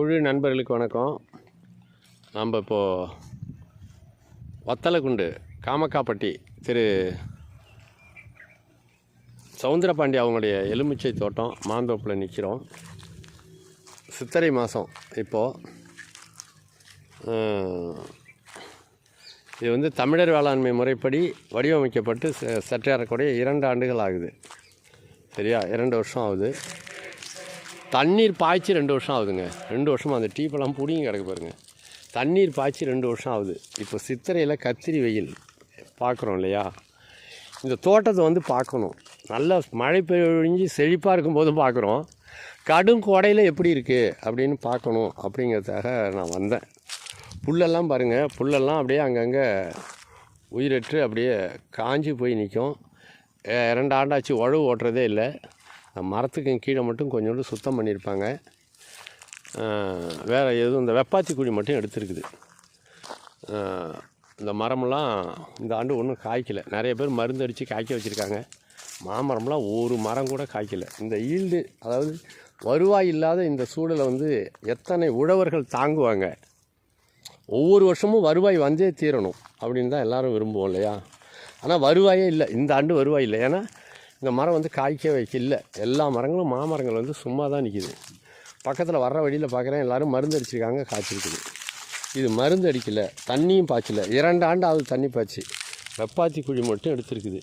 குழு நண்பர்களுக்கு வணக்கம். நம்ம இப்போது வத்தலக்குண்டு காமக்காப்பட்டி திரு சவுந்தரபாண்டி அவங்களுடைய எலுமிச்சை தோட்டம் மாந்தோப்பில் நிற்கிறோம் சித்திரை மாதம் இப்போது இது வந்து தமிழர் வேளாண்மை முறைப்படி வடிவமைக்கப்பட்டு ச- இரண்டு ஆண்டுகள் ஆகுது. சரியா? இரண்டு வருஷம் ஆகுது. தண்ணீர் பாய்ச்சி ரெண்டு வருஷம் ஆகுதுங்க. ரெண்டு வருஷமாக அந்த டீப்பெல்லாம் பிடிங்கி கிடக்கு பாருங்கள் தண்ணீர் பாய்ச்சி ரெண்டு வருஷம் ஆகுது. இப்போ சித்திரையில் கத்திரி வெயில். பார்க்குறோம் இல்லையா? இந்த தோட்டத்தை வந்து பார்க்கணும். நல்லா மழை பெய்ஞ்சு செழிப்பாக இருக்கும்போதும் பார்க்குறோம். கடும் கோடையில் எப்படி இருக்குது அப்படின்னு பார்க்கணும் அப்படிங்கிறதுக்காக நான் வந்தேன். புல்லெல்லாம் பாருங்கள் புல்லெல்லாம் அப்படியே அங்கங்கே உயிரற்று அப்படியே காஞ்சி போய் நிற்கும். ரெண்டு ஆண்டாச்சு உழவு ஓட்டுறதே இல்லை. மரத்துக்கு கீழே மட்டும் கொஞ்சோண்டு சுத்தம் பண்ணியிருப்பாங்க. வேறு எதுவும் இந்த வெப்பாத்தி குழி மட்டும் எடுத்துருக்குது. இந்த மரமெல்லாம் இந்த ஆண்டு ஒன்றும் காய்க்கலை. நிறைய பேர் மருந்து அடித்து காய்க்க வச்சுருக்காங்க. மாமரம்லாம் ஒரு மரம் கூட காய்க்கல. இந்த ஈல்டு அதாவது வருவாய் இல்லாத இந்த சூழலை வந்து எத்தனை உழவர்கள் தாங்குவாங்க. ஒவ்வொரு வருஷமும் வருவாய் வந்தே தீரணும் அப்படின்னு தான் எல்லோரும் விரும்புவோம் இல்லையா? ஆனால் வருவாயே இல்லை. இந்த ஆண்டு வருவாய் இல்லை. ஏன்னா இந்த மரம் வந்து காய்க்க வைக்கல எல்லா மரங்களும் மாமரங்கள் வந்து சும்மா தான் நிற்கிது பக்கத்தில் வர்ற வழியில் பார்க்குறேன் எல்லாரும் மருந்து அடிச்சிருக்காங்க காய்ச்சிருக்குது. இது மருந்து அடிக்கலை தண்ணியும் பாய்ச்சலை. இரண்டு ஆண்டு ஆகுது தண்ணி பாய்ச்சி. வெப்பாத்தி குழி மட்டும் எடுத்திருக்குது.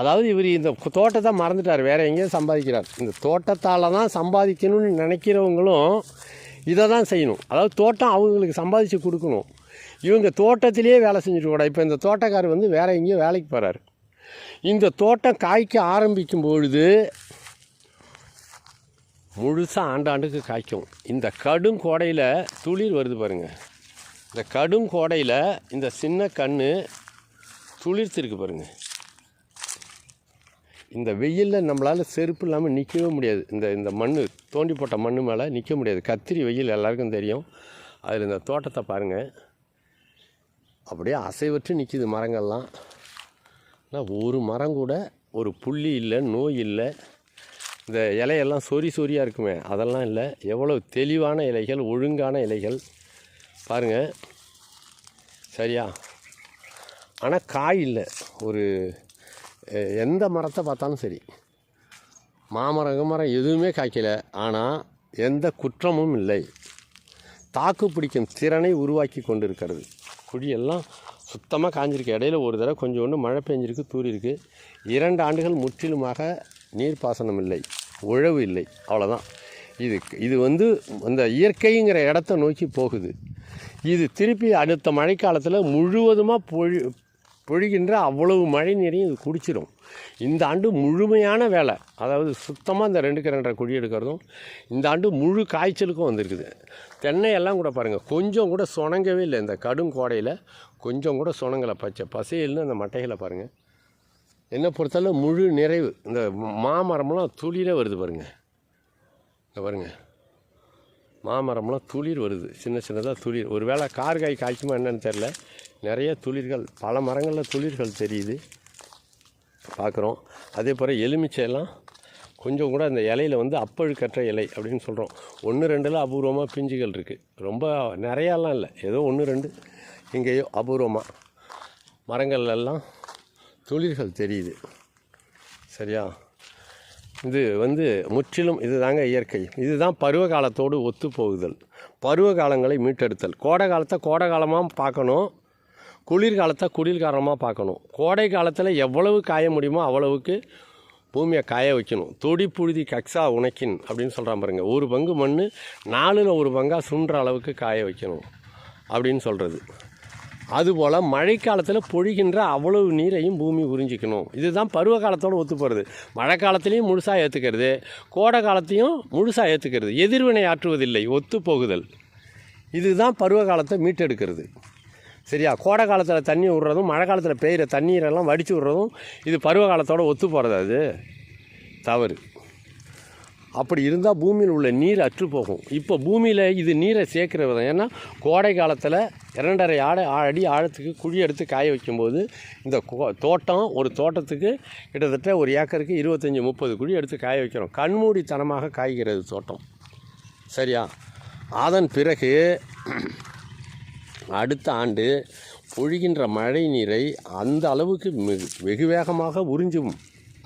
அதாவது இவர் இந்த தோட்டத்தை மறந்துட்டார் வேற எங்கேயும் சம்பாதிக்கிறார். இந்த தோட்டத்தால் தான் சம்பாதிக்கணும்னு நினைக்கிறவங்களும் இதை தான் செய்யணும். அதாவது தோட்டம் அவங்களுக்கு சம்பாதிச்சு கொடுக்கணும். இவங்க தோட்டத்திலேயே வேலை செஞ்சுட்டு கூட இப்போ இந்த தோட்டக்காரர் வந்து வேற எங்கேயும் வேலைக்கு போகிறாரு இந்த தோட்டம் காய்க்க ஆரம்பிக்கும் பொழுது முழுசாக ஆண்டாண்டுக்கு காய்க்கும். இந்த கடும் கோடையில் துளிர் வருது பாருங்க. இந்த கடும் கோடையில் இந்த சின்ன கண் துளிர்த்திருக்கு பாருங்கள் இந்த வெயிலில் நம்மளால் செருப்பு இல்லாமல் நிற்கவே முடியாது. இந்த இந்த மண் தோண்டி போட்ட மண் மேலே நிற்க முடியாது. கத்திரி வெயில் எல்லாருக்கும் தெரியும். அதில் இந்த தோட்டத்தை பாருங்கள் அப்படியே அசைவற்று நிற்கிது மரங்கள்லாம். ஆனால் ஒரு மரம் கூட ஒரு புள்ளி இல்லை நோய் இல்லை. இந்த இலையெல்லாம் சொறி சொறியாக இருக்குமே அதெல்லாம் இல்லை. எவ்வளோ தெளிவான இலைகள் ஒழுங்கான இலைகள். பாருங்கள் சரியா? ஆனால் காய் இல்லை. ஒரு எந்த மரத்தை பார்த்தாலும் சரி. மாமரம் மரம் எதுவுமே காய்க்கல. ஆனால் எந்த குற்றமும் இல்லை. தாக்கு பிடிக்கும் திறனை உருவாக்கி கொண்டிருக்கிறது. குழியெல்லாம் சுத்தமாக காஞ்சிருக்கு. இடையில ஒரு தடவை கொஞ்சோண்டு மழை பெஞ்சிருக்கு தூரிருக்கு இரண்டு ஆண்டுகள் முற்றிலுமாக நீர்ப்பாசனம் இல்லை உழவு இல்லை. அவ்வளோதான் இது இது வந்து அந்த இயற்கைங்கிற இடத்த நோக்கி போகுது. இது திருப்பி அடுத்த மழைக்காலத்தில் முழுவதுமாக பொழி பொழிகின்ற அவ்வளவு மழை நீரையும் இது குடிச்சிடும் இந்த ஆண்டு முழுமையான வேலை. அதாவது சுத்தமாக இந்த ரெண்டுக்கு ரெண்டரை குழி எடுக்கிறதும் இந்த ஆண்டு முழு காய்ச்சலுக்கும் வந்திருக்குது. தென்னையெல்லாம் கூட பாருங்கள் கொஞ்சம் கூட சுணங்கவே இல்லை. இந்த கடும் கோடையில் கொஞ்சம் கூட சுணங்கலை. பச்சை பசையில்னு அந்த மட்டைகளை பாருங்கள் என்னை பொறுத்தளவு முழு நிறைவு. இந்த மாமரம்லாம் துளிரே வருது பாருங்கள் இந்த பாருங்கள் மாமரம்லாம் துளிர் வருது. சின்ன சின்னதாக துளிர். ஒரு வேளை கார்காய் காய்க்குமா என்னன்னு தெரில நிறைய துளிர்கள் பல மரங்களில் துளிர்கள் தெரியுது. பார்க்குறோம் அதே போல் எலுமிச்சையெல்லாம் கொஞ்சம் கூட அந்த இலையில வந்து அப்பழுக்கற்ற இலை அப்படின்னு சொல்கிறோம் ஒன்று ரெண்டில் அபூர்வமாக பிஞ்சுகள் இருக்குது ரொம்ப நிறையாலாம் இல்லை. ஏதோ ஒன்று ரெண்டு எங்கேயோ அபூர்வமாக மரங்கள்லாம் துளிர்கள் தெரியுது. சரியா? இது வந்து முற்றிலும் இதுதாங்க இயற்கை. இதுதான் பருவ காலத்தோடு ஒத்து போகுதல் பருவ காலங்களை மீட்டெடுத்தல். கோடை காலத்தை கோடை காலமாக பார்க்கணும். குளிர்காலத்தை குளிர்காலமாக பார்க்கணும். கோடை காலத்தில் எவ்வளவு காய முடியுமோ அவ்வளவுக்கு பூமியை காய வைக்கணும். தொடி புழுதி கக்ஸா உனக்கின் அப்படின்னு சொல்கிறான் பாருங்க. ஒரு பங்கு மண் நாலில் ஒரு பங்காக சுன்ற அளவுக்கு காய வைக்கணும் அப்படின்னு சொல்கிறது அதுபோல் மழைக்காலத்தில் பொழிகின்ற அவ்வளவு நீரையும் பூமி உறிஞ்சிக்கணும். இதுதான் பருவ காலத்தோடு ஒத்து போகிறது மழை காலத்துலேயும் முழுசாக ஏற்றுக்கிறது கோடை காலத்தையும் முழுசாக ஏற்றுக்கிறது எதிர்வினை ஆற்றுவதில்லை ஒத்து போகுதல். இதுதான் பருவ காலத்தை மீட்டெடுக்கிறது. சரியா? கோடை காலத்தில் தண்ணி விடுறதும் மழை காலத்தில் பெய்கிற தண்ணீரெல்லாம் வடித்து விடுறதும் இது பருவ காலத்தோட ஒத்து போகிறது அது தவறு. அப்படி இருந்தால் பூமியில் உள்ள நீர் அற்று போகும். இப்போ பூமியில் இது நீரை சேர்க்குற விதம். ஏன்னா கோடை காலத்தில் இரண்டரை ஆடை அடி ஆழத்துக்கு குழி எடுத்து காய வைக்கும்போது இந்த கோ- தோட்டம் ஒரு தோட்டத்துக்கு கிட்டத்தட்ட ஒரு ஏக்கருக்கு இருபத்தஞ்சி முப்பது குழி எடுத்து காய வைக்கிறோம். கண்மூடித்தனமாக காய்கிறது தோட்டம். சரியா? அதன் பிறகு அடுத்த ஆண்டு பொழிகின்ற மழை நீரை அந்த அளவுக்கு மிகு வெகு வேகமாக உறிஞ்சும்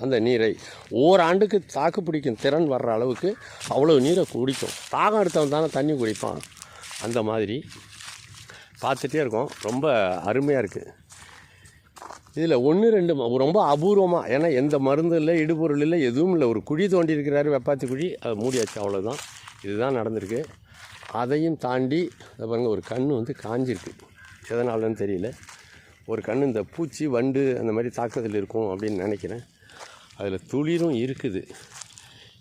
அந்த நீரை ஓராண்டுக்கு தாக்கு பிடிக்கும் திறன் வர்ற அளவுக்கு அவ்வளோ நீரை குடிக்கும். தாகம் எடுத்தவன் தானே தண்ணி குடிப்பான். அந்த மாதிரி பார்த்துட்டே இருக்கோம். ரொம்ப அருமையாக இருக்குது இதில் ஒன்று ரெண்டு ரொம்ப அபூர்வமாக ஏன்னா எந்த மருந்து இல்லை இடுபொருள் இல்லை எதுவும் இல்லை. ஒரு குழி தோண்டி இருக்கிறாரு வெப்பாத்தி குழி. அது மூடியாச்சு அவ்வளோதான் இதுதான் நடந்திருக்கு. அதையும் தாண்டி அதை பாருங்கள் ஒரு கண் வந்து காஞ்சிருக்கு. எதனாலன்னு தெரியல. ஒரு கண் இந்த பூச்சி வண்டு அந்த மாதிரி தாக்குதல் இருக்கும் அப்படின்னு நினைக்கிறேன். அதில் துளிரும் இருக்குது.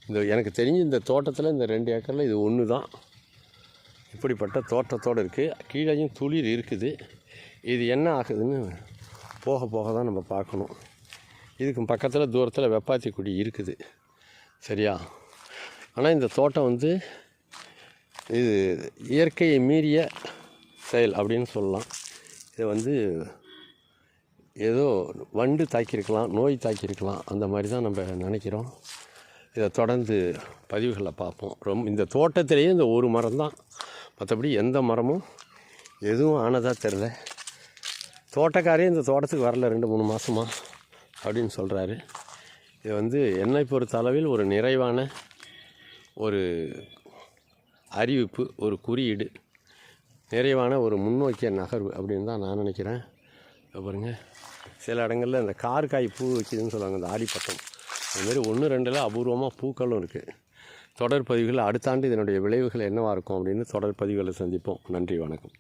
இந்த எனக்கு தெரிஞ்சு இந்த தோட்டத்தில் இந்த ரெண்டு ஏக்கரில் இது ஒன்று தான் இப்படிப்பட்ட தோட்டத்தோடு இருக்குது கீழேயும் துளிர் இருக்குது. இது என்ன ஆகுதுன்னு போக போக தான் நம்ம பார்க்கணும். இதுக்கு பக்கத்தில் தூரத்தில் வெப்பாத்தி குடி இருக்குது. சரியா? ஆனால் இந்த தோட்டம் வந்து இது இயற்கையை மீறிய செயல் அப்படின்னு சொல்லலாம். இதை வந்து ஏதோ வண்டு தாக்கியிருக்கலாம் நோய் தாக்கியிருக்கலாம் அந்த மாதிரி தான் நம்ம நினைக்கிறோம். இதை தொடர்ந்து பதிவுகளை பார்ப்போம். ரொம்ப இந்த தோட்டத்திலேயே இந்த ஒரு மரம் தான். மற்றபடி எந்த மரமும் எதுவும் ஆனதாக தெரில. தோட்டக்காரே இந்த தோட்டத்துக்கு வரல ரெண்டு மூணு மாதமாக அப்படின்னு சொல்கிறாரு இது வந்து என்னை பொறுத்த அளவில் ஒரு நிறைவான ஒரு அறிவிப்பு ஒரு குறியீடு நிறைவான ஒரு முன்னோக்கிய நகர்வு அப்படின்னு தான் நான் நினைக்கிறேன். பாருங்க. சில இடங்களில் இந்த கார் காய் பூ வைக்குதுன்னு சொல்லுவாங்க இந்த ஆடிப்பட்டம். அதுமாரி ஒன்று ரெண்டில் அபூர்வமாக பூக்களும் இருக்குது தொடர் பதிவுகள் அடுத்த ஆண்டு இதனுடைய விளைவுகள் என்னவாக இருக்கும் அப்படின்னு தொடர் பதிவுகளை சந்திப்போம். நன்றி வணக்கம்.